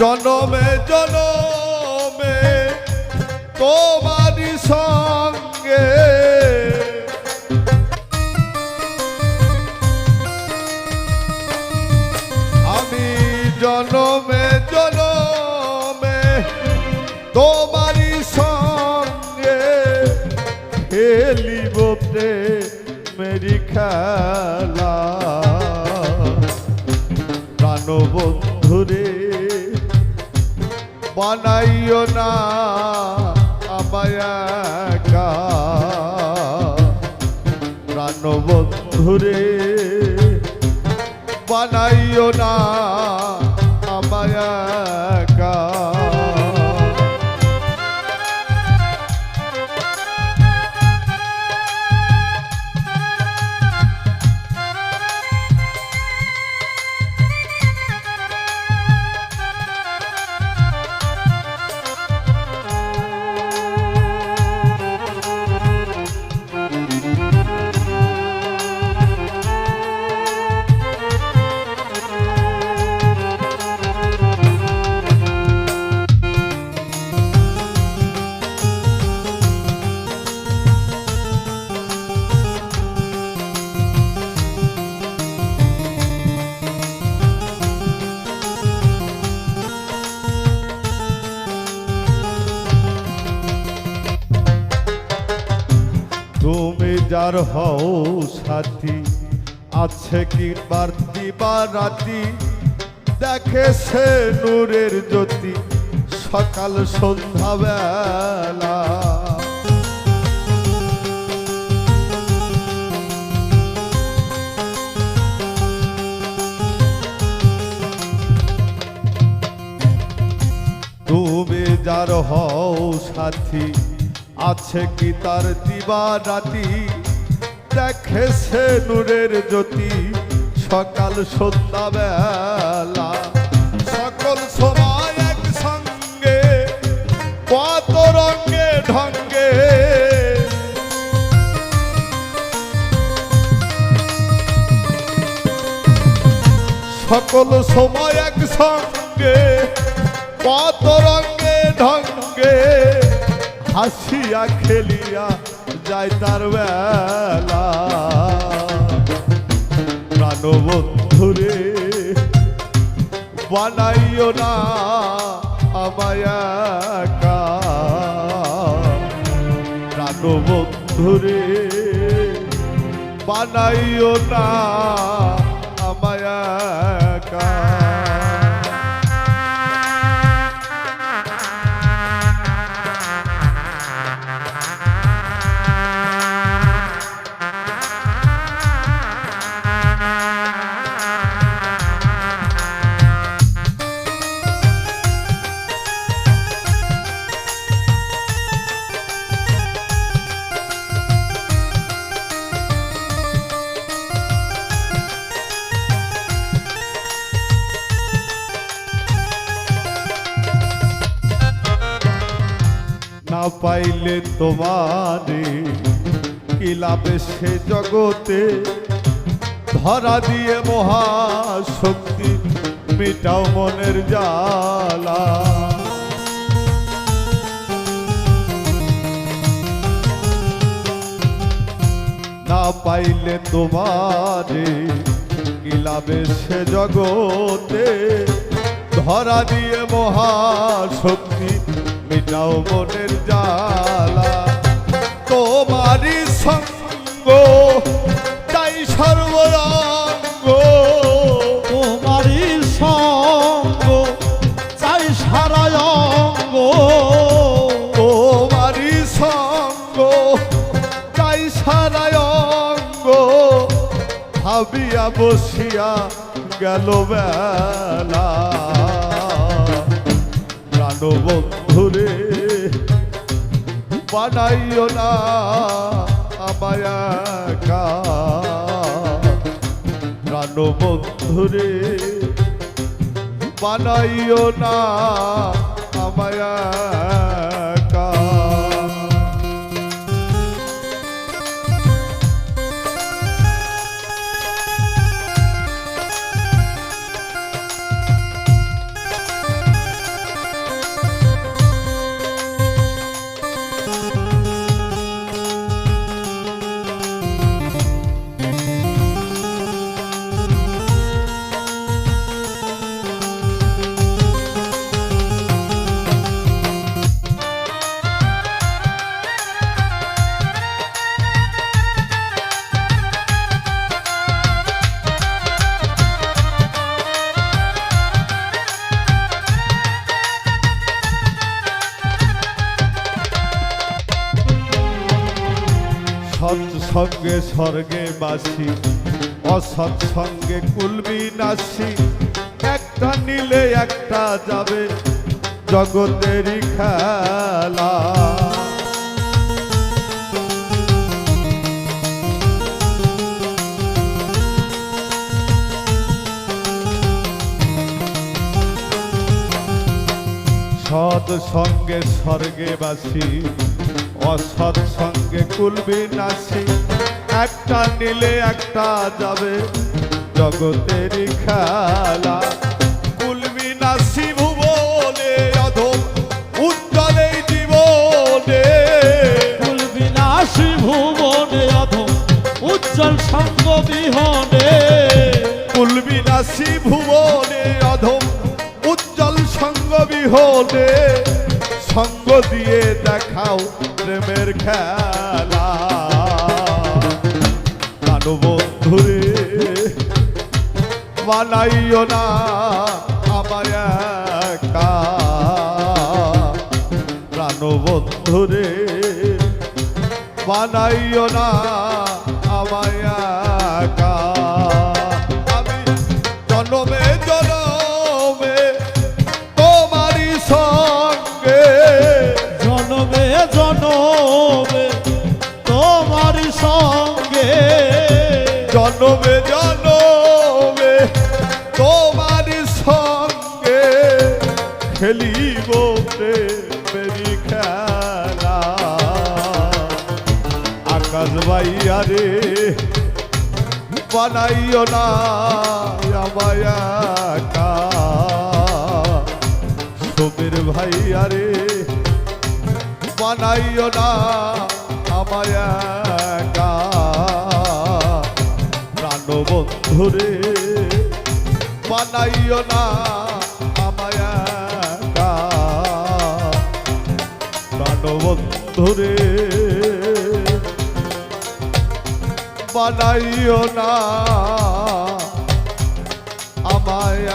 জনমে জনমে তোমারি সঙ্গে। আমি জনমে জনমে তোমারি সঙ্গে। খেলিব মেরি খেলা। বন্ধুরে বানাইও না আমায় একা। প্রাণ বন্ধুরে বানাইও না আমায় যার হও সাথী আছে কি বাড়তি বা রাতি? দেখে সে নূরের জ্যোতি সকাল সন্ধ্যা বেলা তুমি যার হও সাথী আছে কি তার দিবা রাতি? দেখে সে নূরের জ্যোতি সকাল সন্ধ্যা বেলা সকল সময় এক সঙ্গে কত রঙে ঢঙ্গে। সকল সময় এক সঙ্গে কত রঙে ঢঙ্গে, হাসিয়া খেলিয়া যায় তার বেলা। প্রাণ বন্ধুরে বানাইও না আমায় একা। প্রাণ বন্ধুরে বানাইও না না পাইলে তোমারে, কি সে জগতে? ধরা দিয়ে মহাশক্তি, মিটাও মনের জ্বালা। না পাইলে তোমারে, কি সে জগতে? ধরা দিয়ে মহাশক্তি, মিটাও মনের জ্বালা তোমারই সঙ্গ, চাই সর্বরঙ্গ। তোমারই সঙ্গ, চাই সারা অঙ্গ। তোমারই সঙ্গ, চাই সারা অঙ্গ। ভাবিয়া বসিয়া গেল বেলা। প্রাণ বন্ধুরে বানাইও না আমায় একা। প্রাণ বন্ধুরে বানাইও না। সঙ্গে স্বর্গে বাসি, অসৎ সঙ্গে কুলবি নাসি। একটা নিলে একটা যাবে জগতেরই খেলা। সৎ সঙ্গে স্বর্গে বাসি অসৎ সঙ্গে কুলবি নাসি। একটা নিলে একটা যাবে জগতেরই খেলা। কুলবি নাসি ভুবনে অধম উজ্জ্বলে জীবনে। কুল বিনাশী ভুবনে অধম উজ্জ্বল সঙ্গ বিহনে। কুলবি নাসি ভুবনে অধম উজ্জ্বল সঙ্গ বিহনে। সঙ্গ দিয়ে দেখাও প্রেমের খেলা। কানো বন্ধুরে বানাইও না আমায় একা। প্রাণ বন্ধুরে বানাইও না আমায় আমি জনমে জনমে জনমে জনমে তোমার সঙ্গে খেলিব প্রেমেরি খেলা। আকাশ বাইয়া রে, বানাইও না আমায় সমীর ভাইয়া রে, বানাইও না আমায় বন্ধুরে বানাইও না আমায় বন্ধুরে বানাইও না আমায়